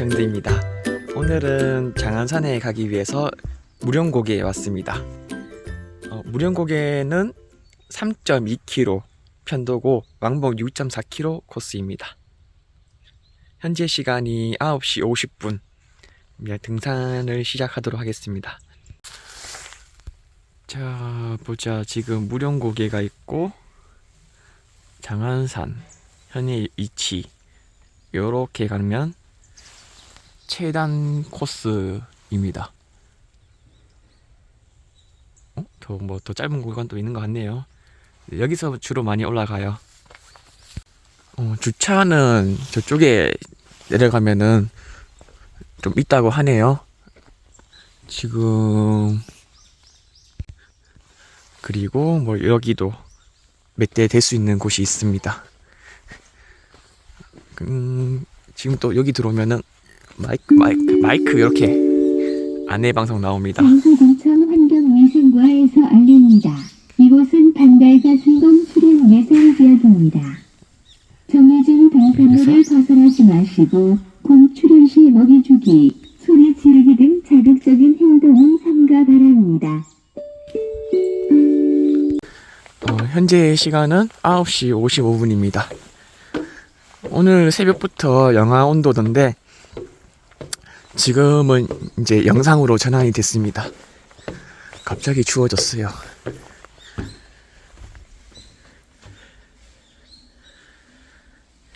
정대입니다. 오늘은 장안산에 가기 위해서 무령고개에 왔습니다. 어, 무령고개는 3.2km 편도고 왕복 6.4km 코스입니다. 현재 시간이 9시 50분. 이제 등산을 시작하도록 하겠습니다. 자, 보자. 지금 무령고개가 있고 장안산 현재 위치 요렇게 가면 최단 코스입니다. 어? 더뭐더 짧은 구간도 있는 것 같네요. 여기서 주로 많이 올라가요. 어, 주차는 저쪽에 내려가면은 좀 있다고 하네요. 지금 그리고 뭐 여기도 몇 대 될 수 있는 곳이 있습니다. 음, 지금 또 여기 들어오면은 마이크 마이크 마이크 이렇게 안내 방송 나옵니다. 강서구청 환경위생과에서 알립니다. 이곳은 반달가 순금 수련 예상 지역입니다. 정해진 등산로를 벗어나지 마시고 군 출연 시 먹이 주기, 소리 지르기 등 자극적인 행동은 삼가 바랍니다. 어, 현재 시간은 9시 55분입니다. 오늘 새벽부터 영하 온도던데 지금은 이제 영상으로 전환이 됐습니다. 갑자기 추워졌어요.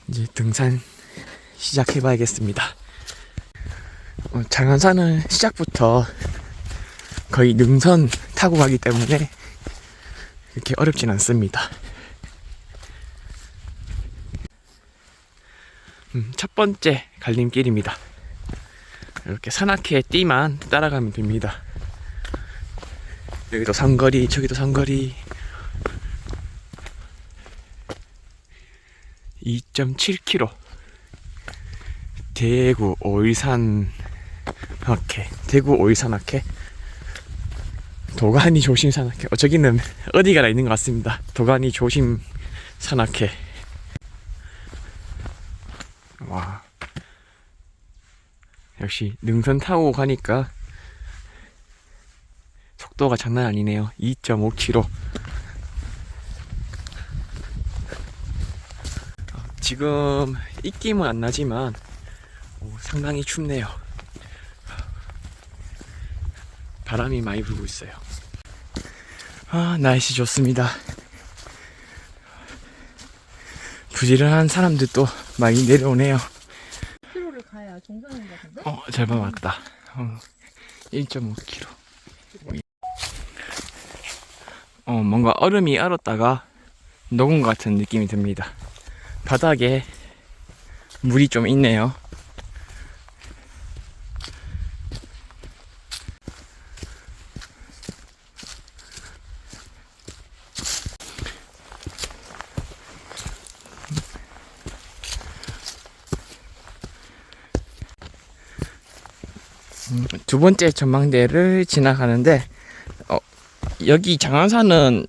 이제 등산 시작해봐야겠습니다. 어, 장안산은 시작부터 거의 능선 타고 가기 때문에 그렇게 어렵진 않습니다. 음, 첫 번째 갈림길입니다. 이렇게 산악회 띠만 따라가면 됩니다. 여기도 상거리, 저기도 상거리. 2.7km. 대구 오일산 학회, 대구 오일산 학회. 도가니 조심 산악회. 어, 저기는 어디가 있는 것 같습니다. 도가니 조심 산악회. 와. 역시 능선 타고 가니까 속도가 장난 아니네요. 2.5km. 지금 입김은 안 나지만 오, 상당히 춥네요. 바람이 많이 불고 있어요. 아, 날씨 좋습니다. 부지런한 사람들도 많이 내려오네요. 10km를 가야 정상인 것 같은데? 어, 잘 봐왔다. 어, 1.5km. 어, 뭔가 얼음이 얼었다가 녹은 것 같은 느낌이 듭니다. 바닥에 물이 좀 있네요. 두 번째 전망대를 지나가는데 어, 여기 장안산은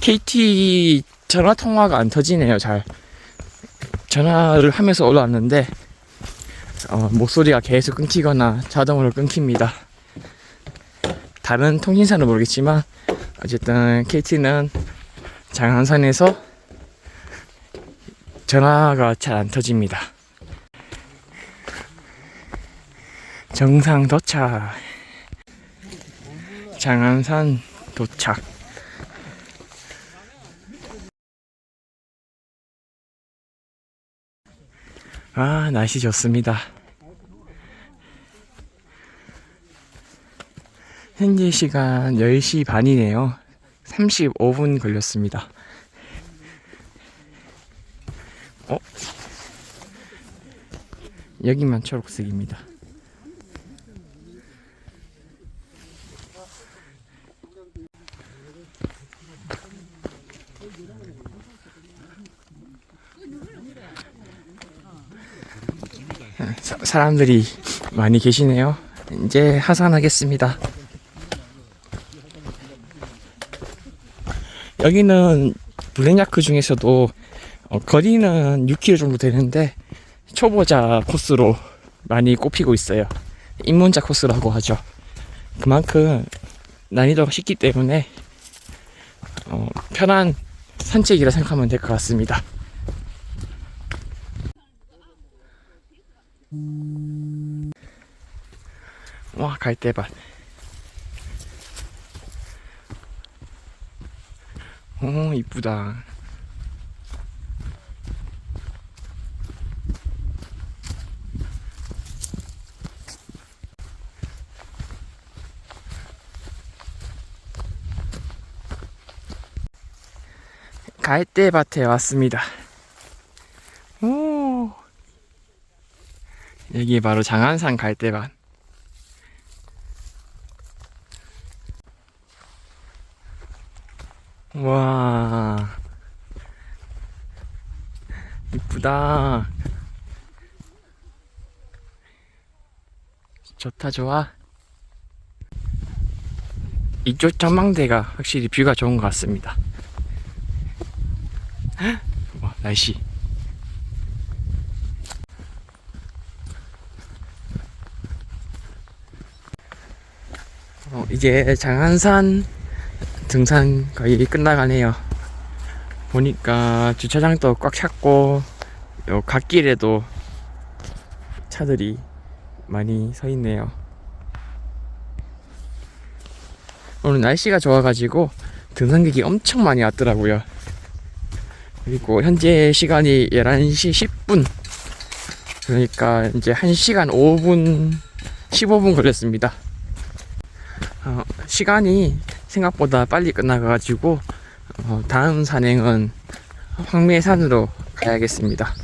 KT 전화 통화가 안 터지네요. 잘 전화를 하면서 올라왔는데 어, 목소리가 계속 끊기거나 자동으로 끊깁니다. 다른 통신사는 모르겠지만 어쨌든 KT는 장안산에서 전화가 잘 안 터집니다. 정상 도착. 장안산 도착. 아, 날씨 좋습니다. 현재 시간 10시 반이네요. 35분 걸렸습니다. 어? 여기만 초록색입니다. 사, 사람들이 많이 계시네요. 이제 하산하겠습니다. 여기는 블랙야크 중에서도 어, 거리는 6km 정도 되는데 초보자 코스로 많이 꼽히고 있어요. 입문자 코스라고 하죠. 그만큼 난이도가 쉽기 때문에 어, 편한 산책이라 생각하면 될 것 같습니다. 와 갈대밭. 오 이쁘다. 갈대밭에 왔습니다. 오. 여기 바로 장안산 갈대밭. 와. 이쁘다. 좋다 좋아. 이쪽 전망대가 확실히 뷰가 좋은 것 같습니다 와 날씨 어, 이제 장안산 등산 거의 끝나가네요. 보니까 주차장도 꽉 찼고 요 갓길에도 차들이 많이 서 있네요. 오늘 날씨가 좋아가지고 등산객이 엄청 많이 왔더라고요. 그리고 현재 시간이 11시 10분. 그러니까 이제 1시간 5분, 15분 걸렸습니다. 어, 시간이 생각보다 빨리 끝나가지고 어, 다음 산행은 황매산으로 가야겠습니다.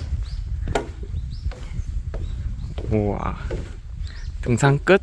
우와 등산 끝.